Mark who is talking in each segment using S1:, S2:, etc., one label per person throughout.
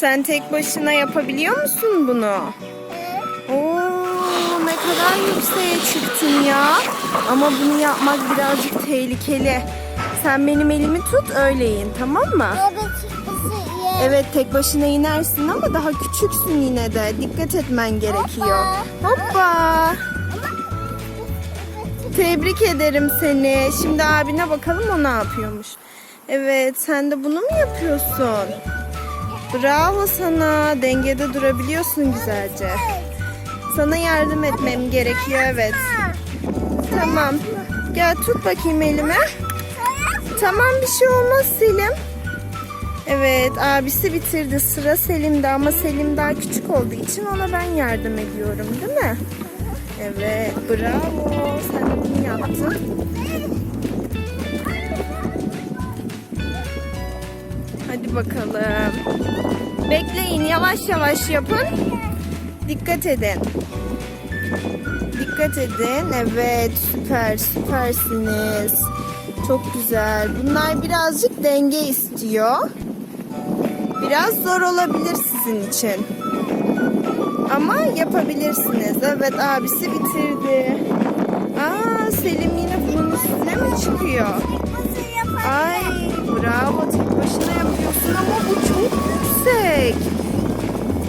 S1: Sen tek başına yapabiliyor musun bunu? Oo, ne kadar yükseğe çıktın ya. Ama bunu yapmak birazcık tehlikeli. Sen benim elimi tut öyle in tamam mı?
S2: Evet.
S1: Evet tek başına inersin ama daha küçüksün yine de. Dikkat etmen gerekiyor. Hoppa. Tebrik ederim seni. Şimdi abine bakalım o ne yapıyormuş. Evet sen de bunu mu yapıyorsun? Bravo sana. Dengede durabiliyorsun güzelce. Sana yardım etmem gerekiyor evet. Tamam. Gel tut bakayım elime. Tamam bir şey olmaz Selim. Evet abisi bitirdi sıra Selim'de ama Selim daha küçük olduğu için ona ben yardım ediyorum değil mi? Evet bravo sen bunu yaptın. Hadi bakalım. Bekleyin yavaş yavaş yapın. Dikkat edin. Dikkat edin. Evet süper süpersiniz. Çok güzel. Bunlar birazcık denge istiyor. Biraz zor olabilir sizin için. Ama yapabilirsiniz. Evet abisi bitirdi. Aa Selim yine bunun üstüne mi çıkıyor? Ay bravo yapıyorsun ama bu çok yüksek.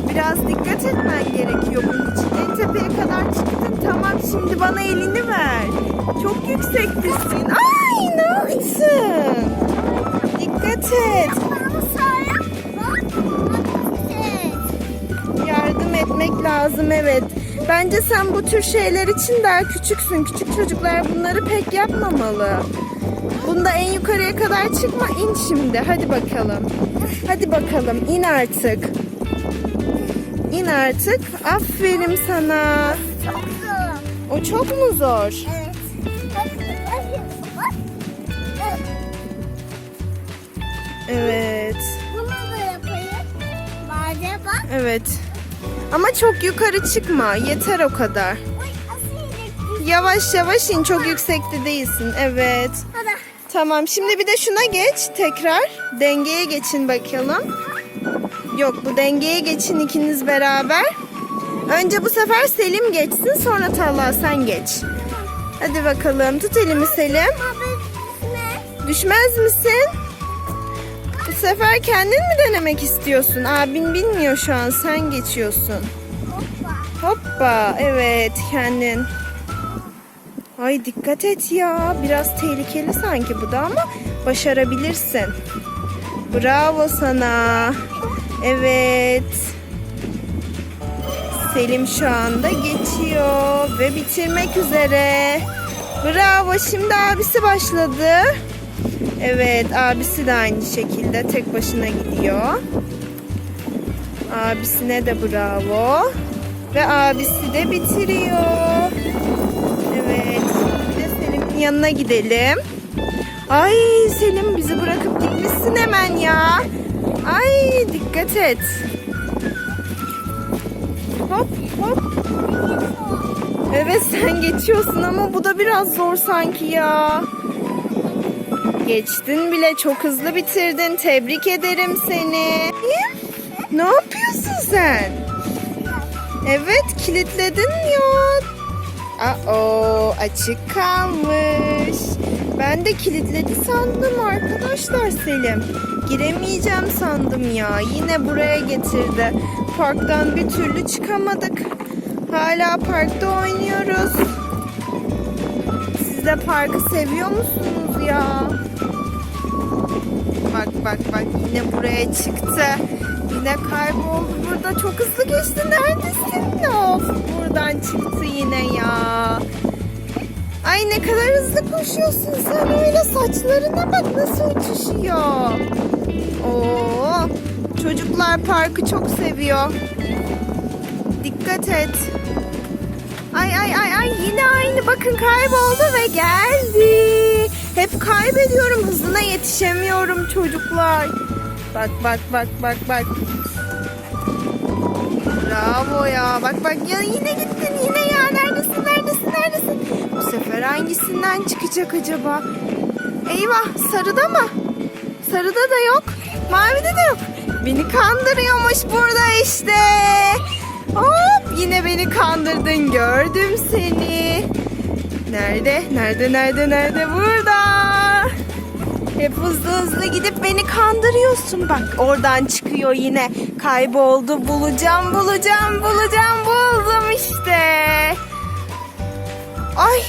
S1: Biraz dikkat etmen gerekiyor bunun için. En tepeye kadar çıktın. Tamam şimdi bana elini ver. Çok yüksektesin. Ay ne yaptın? Dikkat et. Yardım etmek lazım evet. Bence sen bu tür şeyler için daha küçüksün. Küçük çocuklar bunları pek yapmamalı. Bunda en yukarıya kadar çıkma in şimdi. Hadi bakalım. Hadi bakalım in artık. İn artık. Aferin sana. O çok mu zor? Evet.
S2: Bunu da yapayım. Bade bak.
S1: Evet. Ama çok yukarı çıkma. Yeter o kadar. Yavaş yavaş in. Çok yüksekte değilsin. Evet.
S2: Hadi.
S1: Tamam. Şimdi bir de şuna geç. Tekrar. Dengeye geçin bakalım. Yok bu dengeye geçin ikiniz beraber. Önce bu sefer Selim geçsin. Sonra Talha sen geç. Hadi bakalım. Tut elimi Selim. Düşmez misin? Bu sefer kendin mi denemek istiyorsun? Abin bilmiyor şu an. Sen geçiyorsun.
S2: Hoppa.
S1: Hoppa. Evet kendin. Ay dikkat et ya. Biraz tehlikeli sanki bu da ama başarabilirsin. Bravo sana. Evet. Selim şu anda geçiyor ve bitirmek üzere. Bravo. Şimdi abisi başladı. Evet, abisi de aynı şekilde tek başına gidiyor. Abisine de bravo. Ve abisi de bitiriyor. Evet. De Selim'in yanına gidelim. Ay Selim bizi bırakıp gitmişsin hemen ya. Ay dikkat et. Hop hop. Evet sen geçiyorsun ama bu da biraz zor sanki ya. Geçtin bile çok hızlı bitirdin. Tebrik ederim seni. Ne yapıyorsun sen? Evet kilitledin ya. Aa açık kalmış. Ben de kilitledi sandım arkadaşlar Selim. Giremeyeceğim sandım ya. Yine buraya getirdi. Parktan bir türlü çıkamadık. Hala parkta oynuyoruz. Siz de parkı seviyor musunuz ya? Bak bak bak yine buraya çıktı. Yine kayboldu burada. Çok hızlı geçti. Neredesin? Of buradan çıktı yine ya. Ay ne kadar hızlı koşuyorsun sen öyle saçlarına bak nasıl uçuşuyor. Oo, çocuklar parkı çok seviyor. Dikkat et. Ay ay ay ay yine aynı bakın kayboldu ve geldi. Hep kaybediyorum hızına yetişemiyorum çocuklar. Bak bak bak bak bak. Bravo ya. Bak bak ya yine gittin yine ya. Neredesin neredesin neredesin? Bu sefer hangisinden çıkacak acaba? Eyvah sarıda mı? Sarıda da yok. Mavide de yok. Beni kandırıyormuş burada işte. Hop yine beni kandırdın gördüm seni. Nerede? Nerede? Nerede? Nerede? Burada. Hep hızlı hızlı gidip beni kandırıyorsun. Bak oradan çıkıyor yine. Kayboldu. Bulacağım, bulacağım, bulacağım. Buldum işte. Ay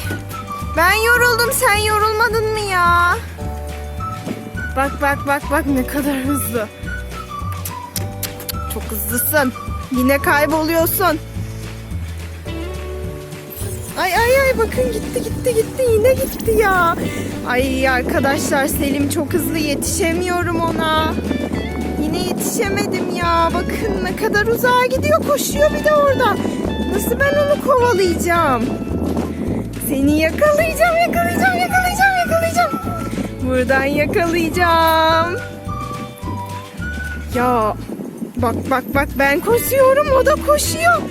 S1: ben yoruldum. Sen yorulmadın mı ya? Bak bak bak bak ne kadar hızlı. Çok hızlısın. Yine kayboluyorsun. Ay ay ay bakın gitti gitti gitti yine gitti ya. Ay arkadaşlar Selim çok hızlı yetişemiyorum ona. Yine yetişemedim ya. Bakın ne kadar uzağa gidiyor koşuyor bir de orada. Nasıl ben onu kovalayacağım? Seni yakalayacağım yakalayacağım yakalayacağım yakalayacağım. Buradan yakalayacağım. Ya bak bak bak ben koşuyorum o da koşuyor.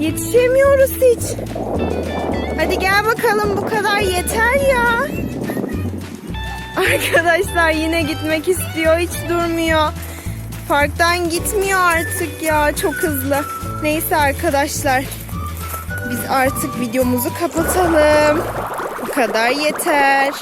S1: Yetişemiyoruz hiç. Hadi gel bakalım bu kadar yeter ya. Arkadaşlar yine gitmek istiyor hiç durmuyor. Parktan gitmiyor artık ya çok hızlı. Neyse arkadaşlar biz artık videomuzu kapatalım. Bu kadar yeter.